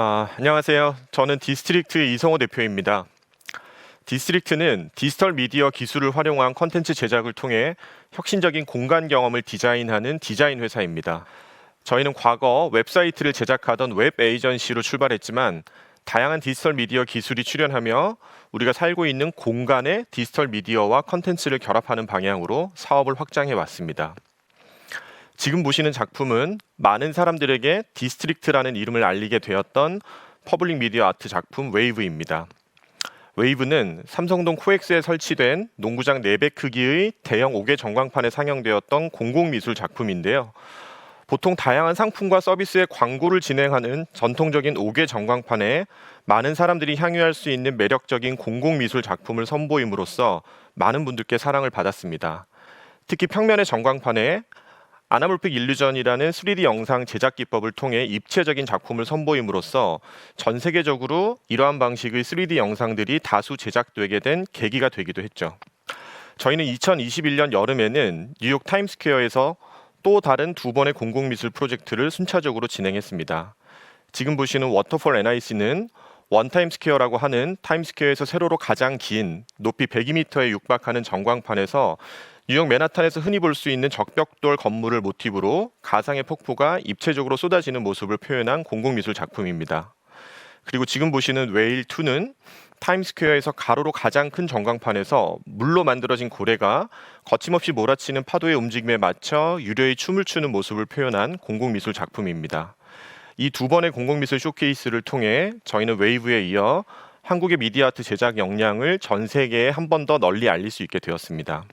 아, 안녕하세요. 저는 디스트릭트 이성호 대표입니다. 디스트릭트는 디지털 미디어 기술을 활용한 컨텐츠 제작을 통해 혁신적인 공간 경험을 디자인하는 디자인 회사입니다. 저희는 과거 웹사이트를 제작하던 웹 에이전시로 출발했지만 다양한 디지털 미디어 기술이 출현하며 우리가 살고 있는 공간의 디지털 미디어와 컨텐츠를 결합하는 방향으로 사업을 확장해 왔습니다. 지금 보시는 작품은 많은 사람들에게 디스트릭트라는 이름을 알리게 되었던 퍼블릭 미디어 아트 작품 웨이브입니다. 웨이브는 삼성동 코엑스에 설치된 농구장 4배 크기의 대형 5개 전광판에 상영되었던 공공미술 작품인데요. 보통 다양한 상품과 서비스의 광고를 진행하는 전통적인 5개 전광판에 많은 사람들이 향유할 수 있는 매력적인 공공미술 작품을 선보임으로써 많은 분들께 사랑을 받았습니다. 특히 평면의 전광판에 아나몰픽 일루전이라는 3D 영상 제작 기법을 통해 입체적인 작품을 선보임으로써 전 세계적으로 이러한 방식의 3D 영상들이 다수 제작되게 된 계기가 되기도 했죠. 저희는 2021년 여름에는 뉴욕 타임스퀘어에서 또 다른 두 번의 공공미술 프로젝트를 순차적으로 진행했습니다. 지금 보시는 워터폴 NIC는 원타임스퀘어라고 하는 타임스퀘어에서 세로로 가장 긴 높이 102m에 육박하는 전광판에서 뉴욕 맨하탄에서 흔히 볼 수 있는 적벽돌 건물을 모티브로 가상의 폭포가 입체적으로 쏟아지는 모습을 표현한 공공미술 작품입니다. 그리고 지금 보시는 웨일 2는 타임스퀘어에서 가로로 가장 큰 전광판에서 물로 만들어진 고래가 거침없이 몰아치는 파도의 움직임에 맞춰 유료의 춤을 추는 모습을 표현한 공공미술 작품입니다. 이 두 번의 공공미술 쇼케이스를 통해 저희는 웨이브에 이어 한국의 미디어 아트 제작 역량을 전 세계에 한 번 더 널리 알릴 수 있게 되었습니다.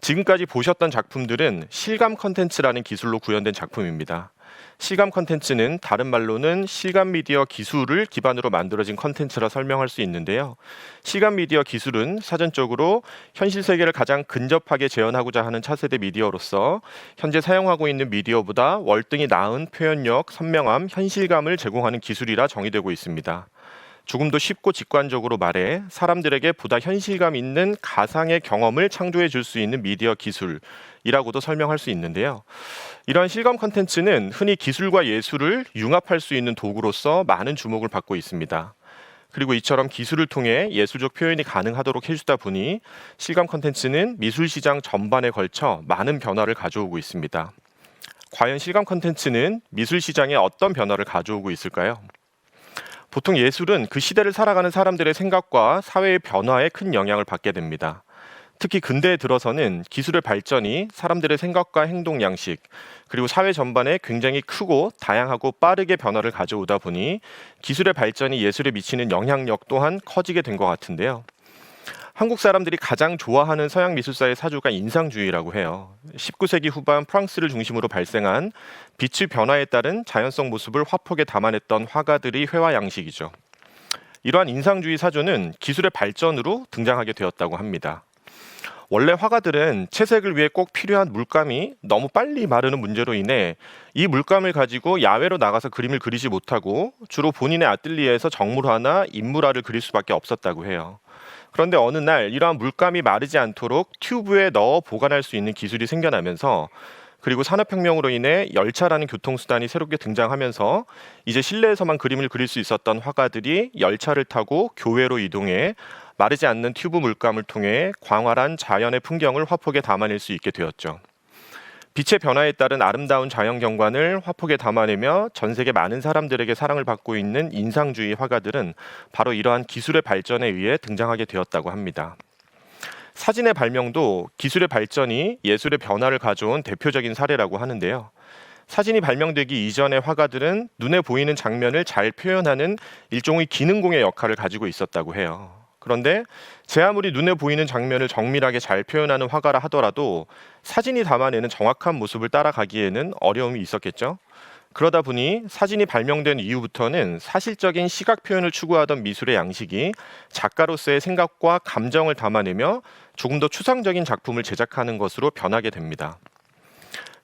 지금까지 보셨던 작품들은 실감 컨텐츠라는 기술로 구현된 작품입니다. 실감 컨텐츠는 다른 말로는 실감 미디어 기술을 기반으로 만들어진 컨텐츠라 설명할 수 있는데요. 실감 미디어 기술은 사전적으로 현실 세계를 가장 근접하게 재현하고자 하는 차세대 미디어로서 현재 사용하고 있는 미디어보다 월등히 나은 표현력, 선명함, 현실감을 제공하는 기술이라 정의되고 있습니다. 조금 더 쉽고 직관적으로 말해 사람들에게 보다 현실감 있는 가상의 경험을 창조해 줄 수 있는 미디어 기술이라고도 설명할 수 있는데요. 이러한 실감 컨텐츠는 흔히 기술과 예술을 융합할 수 있는 도구로서 많은 주목을 받고 있습니다. 그리고 이처럼 기술을 통해 예술적 표현이 가능하도록 해주다 보니 실감 컨텐츠는 미술 시장 전반에 걸쳐 많은 변화를 가져오고 있습니다. 과연 실감 컨텐츠는 미술 시장에 어떤 변화를 가져오고 있을까요? 보통 예술은 그 시대를 살아가는 사람들의 생각과 사회의 변화에 큰 영향을 받게 됩니다. 특히 근대에 들어서는 기술의 발전이 사람들의 생각과 행동 양식, 그리고 사회 전반에 굉장히 크고 다양하고 빠르게 변화를 가져오다 보니 기술의 발전이 예술에 미치는 영향력 또한 커지게 된 것 같은데요. 한국 사람들이 가장 좋아하는 서양 미술사의 사주가 인상주의라고 해요. 19세기 후반 프랑스를 중심으로 발생한 빛의 변화에 따른 자연성 모습을 화폭에 담아냈던 화가들의 회화 양식이죠. 이러한 인상주의 사조는 기술의 발전으로 등장하게 되었다고 합니다. 원래 화가들은 채색을 위해 꼭 필요한 물감이 너무 빨리 마르는 문제로 인해 이 물감을 가지고 야외로 나가서 그림을 그리지 못하고 주로 본인의 아뜰리에에서 정물화나 인물화를 그릴 수밖에 없었다고 해요. 그런데 어느 날 이러한 물감이 마르지 않도록 튜브에 넣어 보관할 수 있는 기술이 생겨나면서 그리고 산업혁명으로 인해 열차라는 교통수단이 새롭게 등장하면서 이제 실내에서만 그림을 그릴 수 있었던 화가들이 열차를 타고 교외로 이동해 마르지 않는 튜브 물감을 통해 광활한 자연의 풍경을 화폭에 담아낼 수 있게 되었죠. 빛의 변화에 따른 아름다운 자연 경관을 화폭에 담아내며 전 세계 많은 사람들에게 사랑을 받고 있는 인상주의 화가들은 바로 이러한 기술의 발전에 의해 등장하게 되었다고 합니다. 사진의 발명도 기술의 발전이 예술의 변화를 가져온 대표적인 사례라고 하는데요. 사진이 발명되기 이전의 화가들은 눈에 보이는 장면을 잘 표현하는 일종의 기능공의 역할을 가지고 있었다고 해요. 그런데 제 아무리 눈에 보이는 장면을 정밀하게 잘 표현하는 화가라 하더라도 사진이 담아내는 정확한 모습을 따라가기에는 어려움이 있었겠죠. 그러다 보니 사진이 발명된 이후부터는 사실적인 시각 표현을 추구하던 미술의 양식이 작가로서의 생각과 감정을 담아내며 조금 더 추상적인 작품을 제작하는 것으로 변하게 됩니다.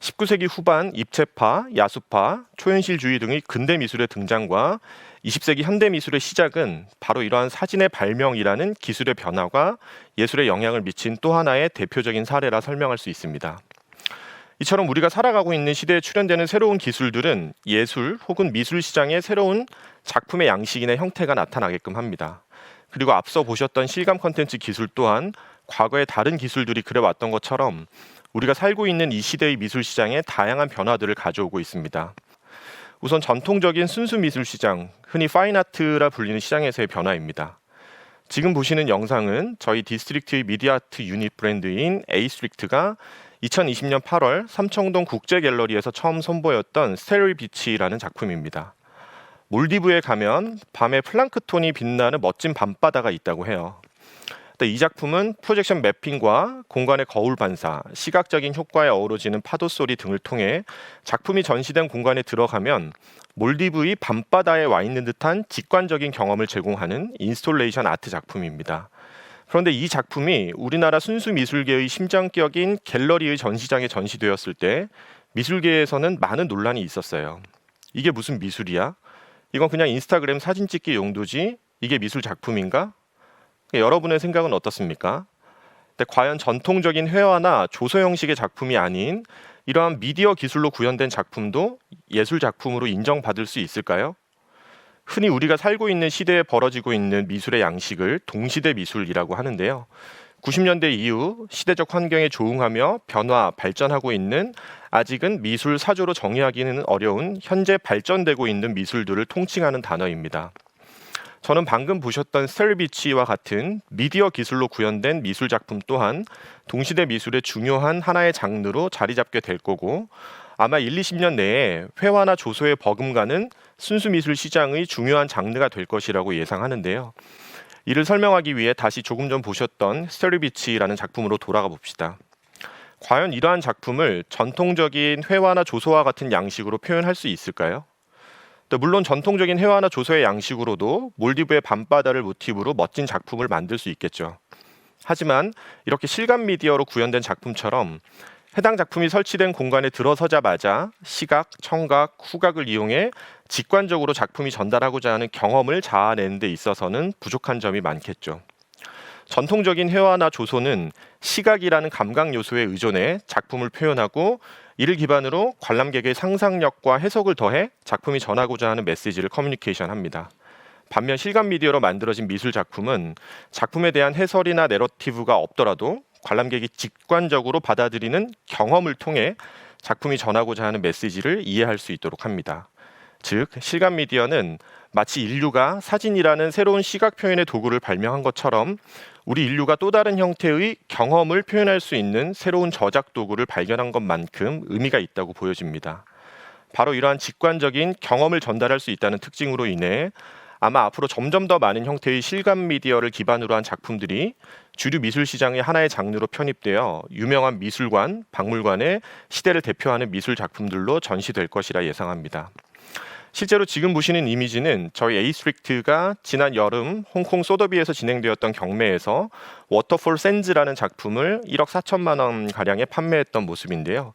19세기 후반 입체파, 야수파, 초현실주의 등의 근대 미술의 등장과 20세기 현대 미술의 시작은 바로 이러한 사진의 발명이라는 기술의 변화가 예술에 영향을 미친 또 하나의 대표적인 사례라 설명할 수 있습니다. 이처럼 우리가 살아가고 있는 시대에 출현되는 새로운 기술들은 예술 혹은 미술 시장의 새로운 작품의 양식이나 형태가 나타나게끔 합니다. 그리고 앞서 보셨던 실감 콘텐츠 기술 또한 과거의 다른 기술들이 그래왔던 것처럼 우리가 살고 있는 이 시대의 미술 시장에 다양한 변화들을 가져오고 있습니다. 우선 전통적인 순수 미술 시장, 흔히 파인아트라 불리는 시장에서의 변화입니다. 지금 보시는 영상은 저희 디스트릭트의 미디아아트 유닛 브랜드인 에이스트릭트가 2020년 8월 삼청동 국제갤러리에서 처음 선보였던 스테리 비치라는 작품입니다. 몰디브에 가면 밤에 플랑크톤이 빛나는 멋진 밤바다가 있다고 해요. 근데 이 작품은 프로젝션 매핑과 공간의 거울 반사, 시각적인 효과에 어우러지는 파도 소리 등을 통해 작품이 전시된 공간에 들어가면 몰디브의 밤바다에 와 있는 듯한 직관적인 경험을 제공하는 인스톨레이션 아트 작품입니다. 그런데 이 작품이 우리나라 순수 미술계의 심장격인 갤러리의 전시장에 전시되었을 때 미술계에서는 많은 논란이 있었어요. 이게 무슨 미술이야? 이건 그냥 인스타그램 사진 찍기 용도지 이게 미술 작품인가? 여러분의 생각은 어떻습니까? 근데 과연 전통적인 회화나 조서 형식의 작품이 아닌 이러한 미디어 기술로 구현된 작품도 예술 작품으로 인정받을 수 있을까요? 흔히 우리가 살고 있는 시대에 벌어지고 있는 미술의 양식을 동시대 미술이라고 하는데요. 90년대 이후 시대적 환경에 조응하며 변화, 발전하고 있는 아직은 미술 사조로 정의하기는 어려운 현재 발전되고 있는 미술들을 통칭하는 단어입니다. 저는 방금 보셨던 스텔비치와 같은 미디어 기술로 구현된 미술 작품 또한 동시대 미술의 중요한 하나의 장르로 자리 잡게 될 거고 아마 1, 20년 내에 회화나 조소에 버금가는 순수 미술 시장의 중요한 장르가 될 것이라고 예상하는데요. 이를 설명하기 위해 다시 조금 전 보셨던 스테리비치라는 작품으로 돌아가 봅시다. 과연 이러한 작품을 전통적인 회화나 조소와 같은 양식으로 표현할 수 있을까요? 물론 전통적인 회화나 조소의 양식으로도 몰디브의 밤바다를 모티브로 멋진 작품을 만들 수 있겠죠. 하지만 이렇게 실감 미디어로 구현된 작품처럼 해당 작품이 설치된 공간에 들어서자마자 시각, 청각, 후각을 이용해 직관적으로 작품이 전달하고자 하는 경험을 자아내는 데 있어서는 부족한 점이 많겠죠. 전통적인 회화나 조소는 시각이라는 감각 요소에 의존해 작품을 표현하고 이를 기반으로 관람객의 상상력과 해석을 더해 작품이 전하고자 하는 메시지를 커뮤니케이션 합니다. 반면 실감 미디어로 만들어진 미술 작품은 작품에 대한 해설이나 내러티브가 없더라도 관람객이 직관적으로 받아들이는 경험을 통해 작품이 전하고자 하는 메시지를 이해할 수 있도록 합니다. 즉, 실감 미디어는 마치 인류가 사진이라는 새로운 시각 표현의 도구를 발명한 것처럼 우리 인류가 또 다른 형태의 경험을 표현할 수 있는 새로운 저작 도구를 발견한 것만큼 의미가 있다고 보여집니다. 바로 이러한 직관적인 경험을 전달할 수 있다는 특징으로 인해 아마 앞으로 점점 더 많은 형태의 실감 미디어를 기반으로 한 작품들이 주류 미술 시장의 하나의 장르로 편입되어 유명한 미술관, 박물관의 시대를 대표하는 미술 작품들로 전시될 것이라 예상합니다. 실제로 지금 보시는 이미지는 저희 에이스트릭트가 지난 여름 홍콩 소더비에서 진행되었던 경매에서 워터폴 샌즈라는 작품을 1억 4천만 원 가량에 판매했던 모습인데요.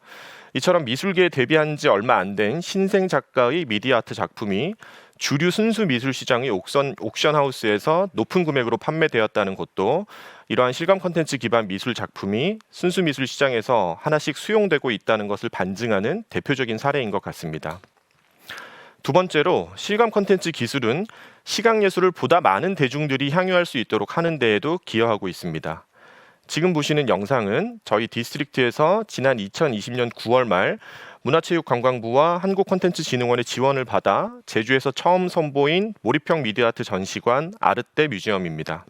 이처럼 미술계에 데뷔한 지 얼마 안 된 신생 작가의 미디어 아트 작품이 주류 순수 미술 시장의 옥션, 옥션 하우스에서 높은 금액으로 판매되었다는 것도 이러한 실감 콘텐츠 기반 미술 작품이 순수 미술 시장에서 하나씩 수용되고 있다는 것을 반증하는 대표적인 사례인 것 같습니다. 두 번째로 실감 콘텐츠 기술은 시각 예술을 보다 많은 대중들이 향유할 수 있도록 하는 데에도 기여하고 있습니다. 지금 보시는 영상은 저희 디스트릭트에서 지난 2020년 9월 말 문화체육관광부와 한국콘텐츠진흥원의 지원을 받아 제주에서 처음 선보인 몰입형 미디어아트 전시관 아르떼 뮤지엄입니다.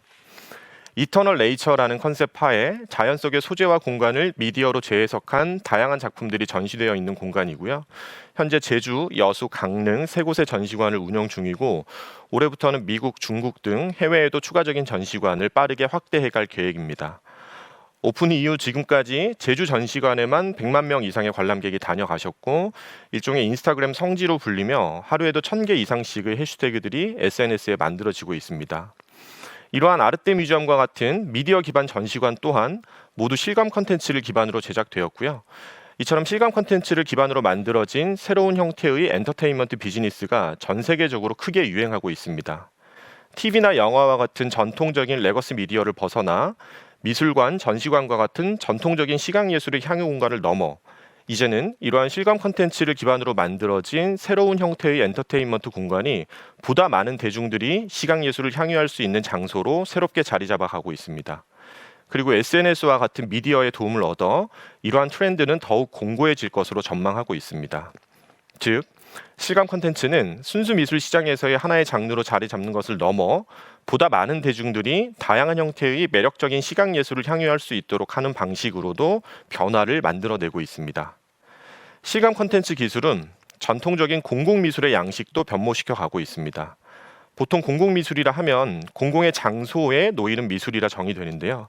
이터널 레이처라는 컨셉 하에 자연 속의 소재와 공간을 미디어로 재해석한 다양한 작품들이 전시되어 있는 공간이고요. 현재 제주, 여수, 강릉 세 곳의 전시관을 운영 중이고 올해부터는 미국, 중국 등 해외에도 추가적인 전시관을 빠르게 확대해 갈 계획입니다. 오픈 이후 지금까지 제주 전시관에만 100만 명 이상의 관람객이 다녀가셨고 일종의 인스타그램 성지로 불리며 하루에도 1000개 이상씩의 해시태그들이 SNS에 만들어지고 있습니다. 이러한 아르떼 뮤지엄과 같은 미디어 기반 전시관 또한 모두 실감 컨텐츠를 기반으로 제작되었고요. 이처럼 실감 컨텐츠를 기반으로 만들어진 새로운 형태의 엔터테인먼트 비즈니스가 전 세계적으로 크게 유행하고 있습니다. TV나 영화와 같은 전통적인 레거스 미디어를 벗어나 미술관, 전시관과 같은 전통적인 시각 예술의 향유 공간을 넘어 이제는 이러한 실감 콘텐츠를 기반으로 만들어진 새로운 형태의 엔터테인먼트 공간이 보다 많은 대중들이 시각 예술을 향유할 수 있는 장소로 새롭게 자리 잡아가고 있습니다. 그리고 SNS와 같은 미디어의 도움을 얻어 이러한 트렌드는 더욱 공고해질 것으로 전망하고 있습니다. 즉, 실감 콘텐츠는 순수 미술 시장에서의 하나의 장르로 자리 잡는 것을 넘어 보다 많은 대중들이 다양한 형태의 매력적인 시각 예술을 향유할 수 있도록 하는 방식으로도 변화를 만들어내고 있습니다. 실감 콘텐츠 기술은 전통적인 공공미술의 양식도 변모시켜 가고 있습니다. 보통 공공미술이라 하면 공공의 장소에 놓이는 미술이라 정의되는데요.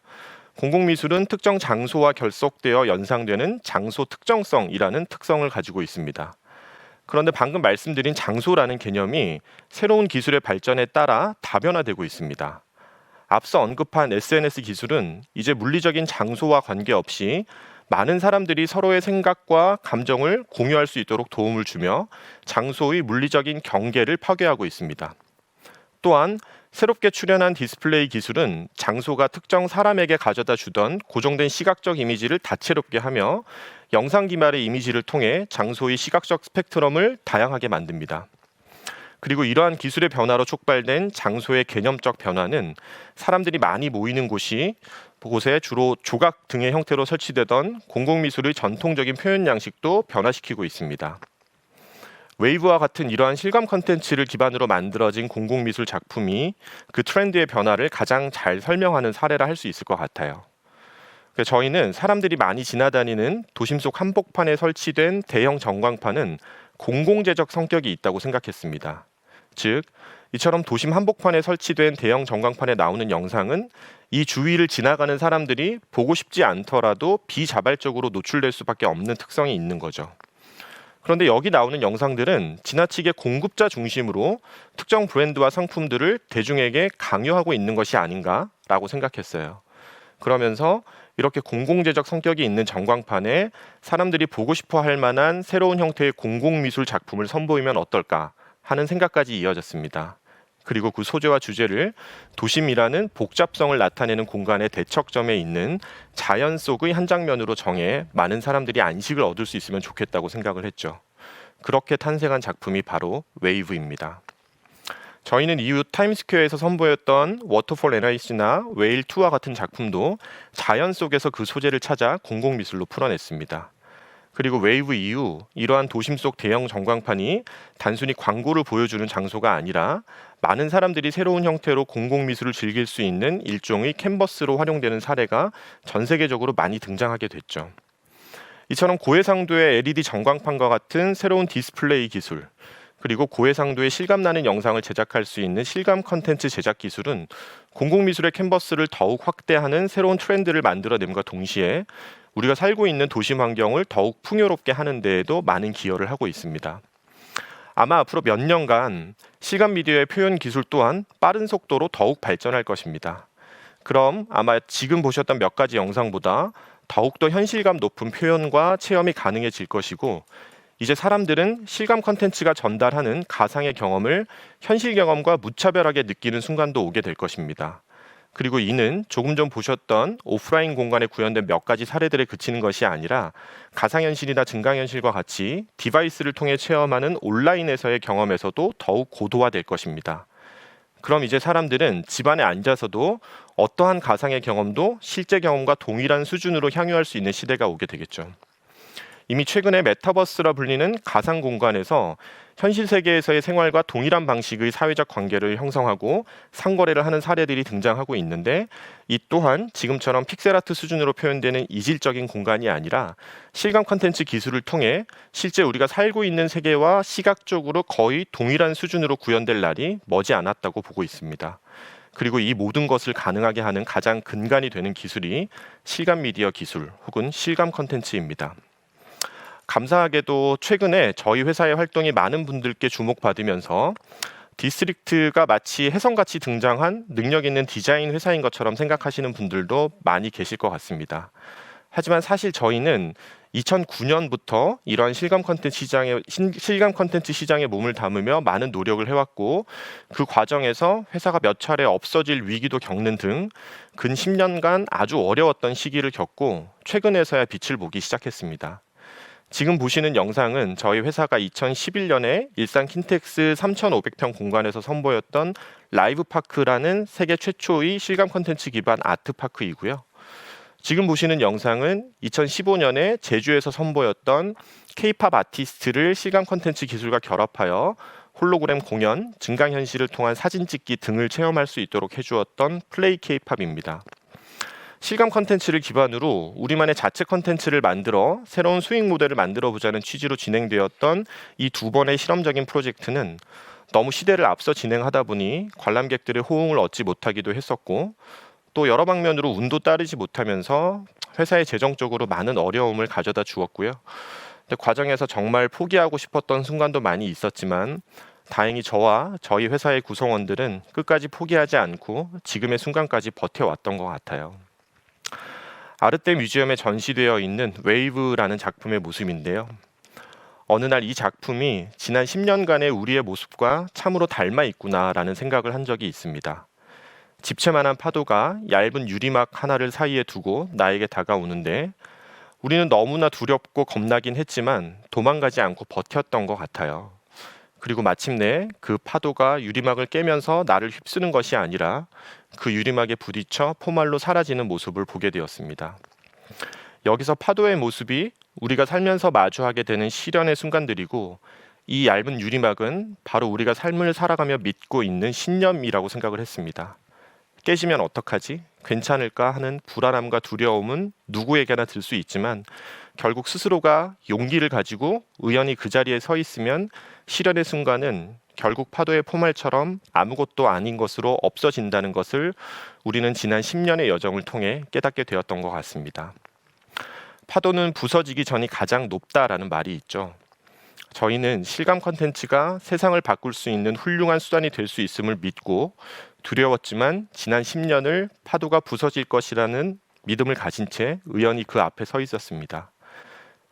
공공미술은 특정 장소와 결속되어 연상되는 장소 특정성이라는 특성을 가지고 있습니다. 그런데 방금 말씀드린 장소라는 개념이 새로운 기술의 발전에 따라 다변화되고 있습니다. 앞서 언급한 SNS 기술은 이제 물리적인 장소와 관계없이 많은 사람들이 서로의 생각과 감정을 공유할 수 있도록 도움을 주며 장소의 물리적인 경계를 파괴하고 있습니다. 또한 새롭게 출현한 디스플레이 기술은 장소가 특정 사람에게 가져다 주던 고정된 시각적 이미지를 다채롭게 하며 영상 기말의 이미지를 통해 장소의 시각적 스펙트럼을 다양하게 만듭니다. 그리고 이러한 기술의 변화로 촉발된 장소의 개념적 변화는 사람들이 많이 모이는 곳이 곳에 주로 조각 등의 형태로 설치되던 공공미술의 전통적인 표현 양식도 변화시키고 있습니다. 웨이브와 같은 이러한 실감 컨텐츠를 기반으로 만들어진 공공미술 작품이 그 트렌드의 변화를 가장 잘 설명하는 사례라 할 수 있을 것 같아요. 저희는 사람들이 많이 지나다니는 도심 속 한복판에 설치된 대형 전광판은 공공재적 성격이 있다고 생각했습니다. 즉, 이처럼 도심 한복판에 설치된 대형 전광판에 나오는 영상은 이 주위를 지나가는 사람들이 보고 싶지 않더라도 비자발적으로 노출될 수밖에 없는 특성이 있는 거죠. 그런데 여기 나오는 영상들은 지나치게 공급자 중심으로 특정 브랜드와 상품들을 대중에게 강요하고 있는 것이 아닌가라고 생각했어요. 그러면서 이렇게 공공재적 성격이 있는 전광판에 사람들이 보고 싶어 할 만한 새로운 형태의 공공미술 작품을 선보이면 어떨까 하는 생각까지 이어졌습니다. 그리고 그 소재와 주제를 도심이라는 복잡성을 나타내는 공간의 대척점에 있는 자연 속의 한 장면으로 정해 많은 사람들이 안식을 얻을 수 있으면 좋겠다고 생각을 했죠. 그렇게 탄생한 작품이 바로 웨이브입니다. 저희는 이후 타임스퀘어에서 선보였던 워터폴 에나이스나 웨일 2와 같은 작품도 자연 속에서 그 소재를 찾아 공공미술로 풀어냈습니다. 그리고 웨이브 이후 이러한 도심 속 대형 전광판이 단순히 광고를 보여주는 장소가 아니라 많은 사람들이 새로운 형태로 공공 미술을 즐길 수 있는 일종의 캔버스로 활용되는 사례가 전 세계적으로 많이 등장하게 됐죠. 이처럼 고해상도의 LED 전광판과 같은 새로운 디스플레이 기술, 그리고 고해상도의 실감나는 영상을 제작할 수 있는 실감 컨텐츠 제작 기술은 공공미술의 캔버스를 더욱 확대하는 새로운 트렌드를 만들어냄과 동시에 우리가 살고 있는 도심 환경을 더욱 풍요롭게 하는 데에도 많은 기여를 하고 있습니다. 아마 앞으로 몇 년간 시간 미디어의 표현 기술 또한 빠른 속도로 더욱 발전할 것입니다. 그럼 아마 지금 보셨던 몇 가지 영상보다 더욱더 현실감 높은 표현과 체험이 가능해질 것이고 이제 사람들은 실감 컨텐츠가 전달하는 가상의 경험을 현실 경험과 무차별하게 느끼는 순간도 오게 될 것입니다. 그리고 이는 조금 전 보셨던 오프라인 공간에 구현된 몇 가지 사례들에 그치는 것이 아니라 가상현실이나 증강현실과 같이 디바이스를 통해 체험하는 온라인에서의 경험에서도 더욱 고도화될 것입니다. 그럼 이제 사람들은 집안에 앉아서도 어떠한 가상의 경험도 실제 경험과 동일한 수준으로 향유할 수 있는 시대가 오게 되겠죠. 이미 최근에 메타버스라 불리는 가상 공간에서 현실 세계에서의 생활과 동일한 방식의 사회적 관계를 형성하고 상거래를 하는 사례들이 등장하고 있는데 이 또한 지금처럼 픽셀아트 수준으로 표현되는 이질적인 공간이 아니라 실감 컨텐츠 기술을 통해 실제 우리가 살고 있는 세계와 시각적으로 거의 동일한 수준으로 구현될 날이 머지 않았다고 보고 있습니다. 그리고 이 모든 것을 가능하게 하는 가장 근간이 되는 기술이 실감 미디어 기술 혹은 실감 컨텐츠입니다. 감사하게도 최근에 저희 회사의 활동이 많은 분들께 주목받으면서 디스트릭트가 마치 혜성같이 등장한 능력 있는 디자인 회사인 것처럼 생각하시는 분들도 많이 계실 것 같습니다. 하지만 사실 저희는 2009년부터 이러한 실감 컨텐츠 시장에 실감 컨텐츠 시장에 몸을 담으며 많은 노력을 해왔고 그 과정에서 회사가 몇 차례 없어질 위기도 겪는 등 근 10년간 아주 어려웠던 시기를 겪고 최근에서야 빛을 보기 시작했습니다. 지금 보시는 영상은 저희 회사가 2011년에 일산 킨텍스 3,500평 공간에서 선보였던 라이브 파크라는 세계 최초의 실감 콘텐츠 기반 아트 파크이고요. 지금 보시는 영상은 2015년에 제주에서 선보였던 K-팝 아티스트를 실감 콘텐츠 기술과 결합하여 홀로그램 공연, 증강현실을 통한 사진 찍기 등을 체험할 수 있도록 해주었던 플레이 K-팝입니다. 실감 컨텐츠를 기반으로 우리만의 자체 컨텐츠를 만들어 새로운 수익 모델을 만들어 보자는 취지로 진행되었던 이 두 번의 실험적인 프로젝트는 너무 시대를 앞서 진행하다 보니 관람객들의 호응을 얻지 못하기도 했었고 또 여러 방면으로 운도 따르지 못하면서 회사에 재정적으로 많은 어려움을 가져다 주었고요. 과정에서 정말 포기하고 싶었던 순간도 많이 있었지만 다행히 저와 저희 회사의 구성원들은 끝까지 포기하지 않고 지금의 순간까지 버텨왔던 것 같아요. 아르떼 뮤지엄에 전시되어 있는 웨이브라는 작품의 모습인데요. 어느 날 이 작품이 지난 10년간의 우리의 모습과 참으로 닮아 있구나라는 생각을 한 적이 있습니다. 집채만한 파도가 얇은 유리막 하나를 사이에 두고 나에게 다가오는데 우리는 너무나 두렵고 겁나긴 했지만 도망가지 않고 버텼던 것 같아요. 그리고 마침내 그 파도가 유리막을 깨면서 나를 휩쓰는 것이 아니라 그 유리막에 부딪혀 포말로 사라지는 모습을 보게 되었습니다. 여기서 파도의 모습이 우리가 살면서 마주하게 되는 시련의 순간들이고 이 얇은 유리막은 바로 우리가 삶을 살아가며 믿고 있는 신념이라고 생각을 했습니다. 깨지면 어떡하지? 괜찮을까 하는 불안함과 두려움은 누구에게나 들 수 있지만 결국 스스로가 용기를 가지고 의연히 그 자리에 서 있으면 시련의 순간은 결국 파도의 포말처럼 아무것도 아닌 것으로 없어진다는 것을 우리는 지난 10년의 여정을 통해 깨닫게 되었던 것 같습니다. 파도는 부서지기 전이 가장 높다라는 말이 있죠. 저희는 실감 컨텐츠가 세상을 바꿀 수 있는 훌륭한 수단이 될 수 있음을 믿고 두려웠지만 지난 10년을 파도가 부서질 것이라는 믿음을 가진 채 의연히 그 앞에 서 있었습니다.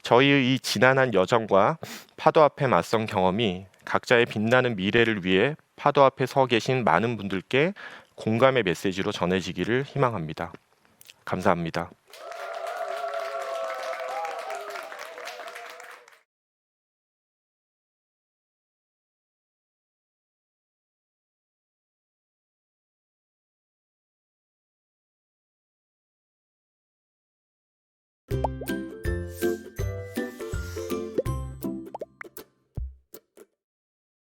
저희의 이 지난한 여정과 파도 앞에 맞선 경험이 각자의 빛나는 미래를 위해 파도 앞에 서 계신 많은 분들께 공감의 메시지로 전해지기를 희망합니다. 감사합니다.